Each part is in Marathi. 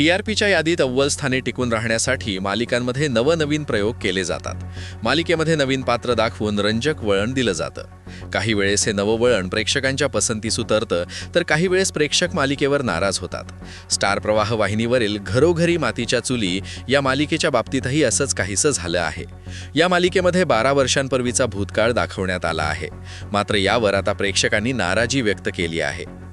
टीआरपीच्या यादीत अव्वल स्थानी टिकून राहण्यासाठी मालिकांमध्ये नवनवीन प्रयोग केले जातात. मालिकेमध्ये नवीन पात्र दाखवून रंजक वळण दिलं जातं. काही वेळेस हे नवं वळण प्रेक्षकांच्या पसंतीस उतरतं तर काही वेळेस प्रेक्षक मालिकेवर नाराज होतात. स्टार प्रवाह वाहिनीवरील घरोघरी मातीच्या चुली या मालिकेच्या बाबतीतही असंच काहीसं झालं आहे. या मालिकेमध्ये बारा वर्षांपूर्वीचा भूतकाळ दाखवण्यात आला आहे. मात्र यावर आता प्रेक्षकांनी नाराजी व्यक्त केली आहे.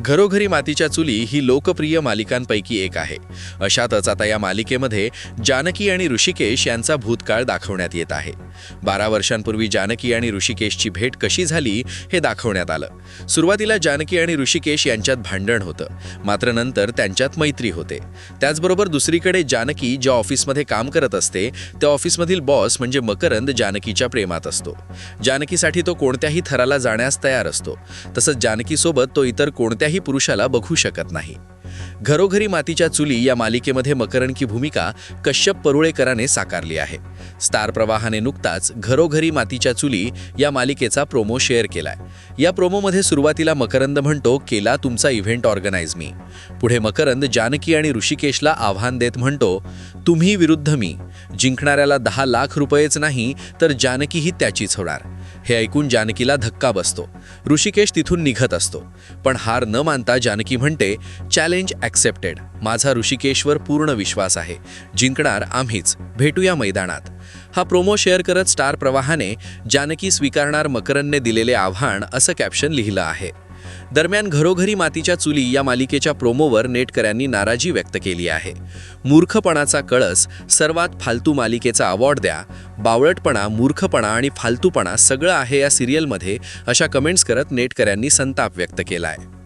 घरोघरी मातीच्या चुली ही लोकप्रिय मालिकांपैकी एक आहे. अशातच आता या मालिकेमध्ये जानकी आणि ऋषिकेश यांचा भूतकाळ दाखवण्यात येत आहे. बारा वर्षांपूर्वी जानकी आणि ऋषिकेशची भेट कशी झाली हे दाखवण्यात आलं. सुरुवातीला जानकी आणि ऋषिकेश यांच्यात भांडण होतं. मात्र नंतर त्यांच्यात मैत्री होते. त्याचबरोबर दुसरीकडे जानकी ज्या ऑफिसमध्ये काम करत असते त्या ऑफिसमधील बॉस म्हणजे मकरंद जानकीच्या प्रेमात असतो. जानकीसाठी तो कोणत्याही थराला जाण्यास तयार असतो. तसंच जानकीसोबत तो इतर कोणत्याही पुरुषाला बघू शकत नाही. घरोघरी मातीच्या चुली या मालिकेमध्ये मकरंदची भूमिका कश्यप परुळेकराने साकारली आहे. स्टार प्रवाहाने नुकताच घरोघरी मातीच्या चुली या मालिकेचा प्रोमो शेअर केलाय. या प्रोमोमध्ये सुरुवातीला मकरंद म्हणतो केला तुमचा इव्हेंट ऑर्गनाईज मी. पुढे मकरंद जानकी आणि ऋषिकेशला आव्हान देत म्हणतो तुम्ही विरुद्ध मी. जिंकणाऱ्याला दहा लाख रुपयेच नाही तर जानकीही त्याचीच होणार. हे ऐकून जानकीला धक्का बसतो. ऋषिकेश तिथून निघत असतो. पण हार न मानता जानकी म्हणते चॅलेंज ॲक्सेप्टेड माझा ऋषिकेशवर पूर्ण विश्वास आहे. जिंकणार आम्हीच. भेटूया मैदानात. हा प्रोमो शेअर करत स्टार प्रवाहाने जानकी स्वीकारणार मकरनने दिलेले आव्हान असं कॅप्शन लिहिलं आहे. दरम्यान घरोघरी मातीच्या चुली या मालिकेच्या प्रोमोवर नेटकऱ्यांनी नाराजी व्यक्त केली आहे. मूर्खपणाचा कळस सर्वात फालतू मालिकेचा अवॉर्ड द्या बावळटपणा मूर्खपणा आणि फालतूपणा सगळं आहे या सिरियलमध्ये अशा कमेंट्स करत नेटकऱ्यांनी संताप व्यक्त केला आहे